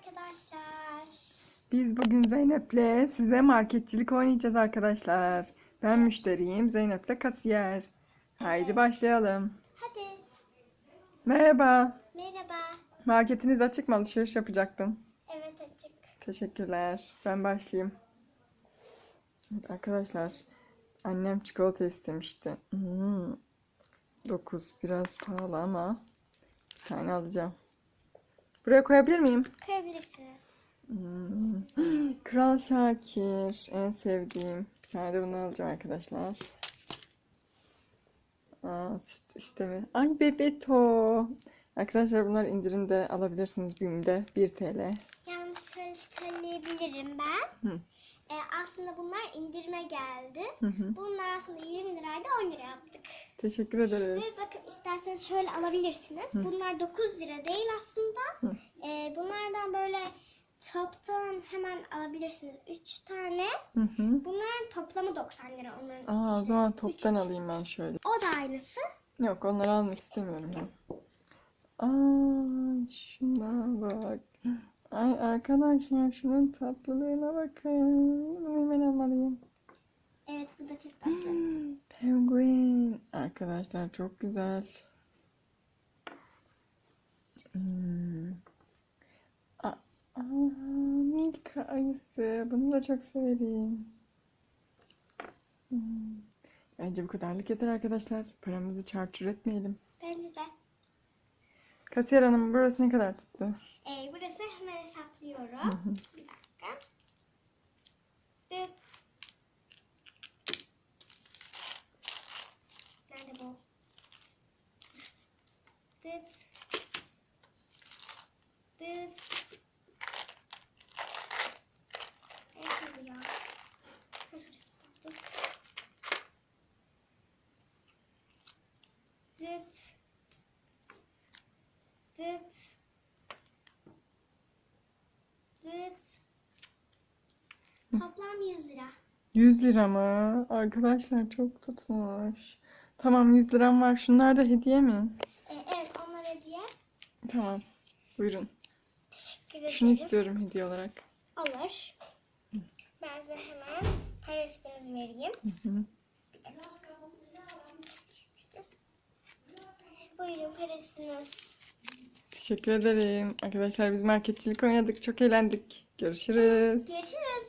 arkadaşlar. Biz bugün Zeynep'le size marketçilik oynayacağız arkadaşlar. Ben müşteriyim, Zeynep de kasiyer. Haydi Evet. başlayalım. Hadi Merhaba. merhaba. Marketiniz açık mı? Alışveriş yapacaktım. Evet açık. Teşekkürler. Ben başlayayım. Evet arkadaşlar, annem çikolata istemişti. Hmm. 9 biraz pahalı ama bir tane alacağım. Buraya koyabilir miyim? Koyabilirsiniz. Hmm. Kral Şakir en sevdiğim. Bir tane de bunu alacağım arkadaşlar. Aa, süt istemi. Ay Bebeto. Arkadaşlar bunlar indirimde alabilirsiniz BİM'de 1 TL. Yalnız şöyle söyleyebilirim ben. Hı. Ee, aslında bunlar indirime geldi. Hı hı. Bunlar aslında 20 liraydı 10 lira yaptık. Teşekkür ederiz. Ve bakın isterseniz şöyle alabilirsiniz. Hı. Bunlar 9 lira değil aslında. Hı. Ee, bunlardan böyle toptan hemen alabilirsiniz. 3 tane. Hı hı. Bunların toplamı 90 lira. Onların Aa, o zaman üç- toptan alayım ben şöyle. O da aynısı. Yok onları almak istemiyorum ben. Aa, şuna bak. Ay arkadaşlar şunun tatlılığına bakın. Bunu hemen almalıyım. Evet bu da çok tatlı. Penguen. Arkadaşlar çok güzel. Hmm. Aa, aa, Milka ayısı. Bunu da çok severim. Hmm. Bence bu kadarlık yeter arkadaşlar. Paramızı çarçur etmeyelim. Bence de. Kasiyer hanım burası ne kadar tuttu? Ee, burası hemen hesaplıyorum. Hı hı. Bir dakika. Dıt. Nerede bu? Dıt. Dıt. Bu ya? Dıt. Dıt. Dıt. Dıt. Toplam 100 lira. 100 lira mı? Arkadaşlar çok tutmuş. Tamam 100 liram var. Şunlar da hediye mi? Ee, evet onlar hediye. Tamam. Buyurun. Teşekkür ederim. Şunu istiyorum hediye olarak. Olur. Ben size hemen para üstünüzü vereyim. Hı hı. Buyurun para üstünüz. Teşekkür ederim. Arkadaşlar biz marketçilik oynadık. Çok eğlendik. Görüşürüz. Görüşürüz.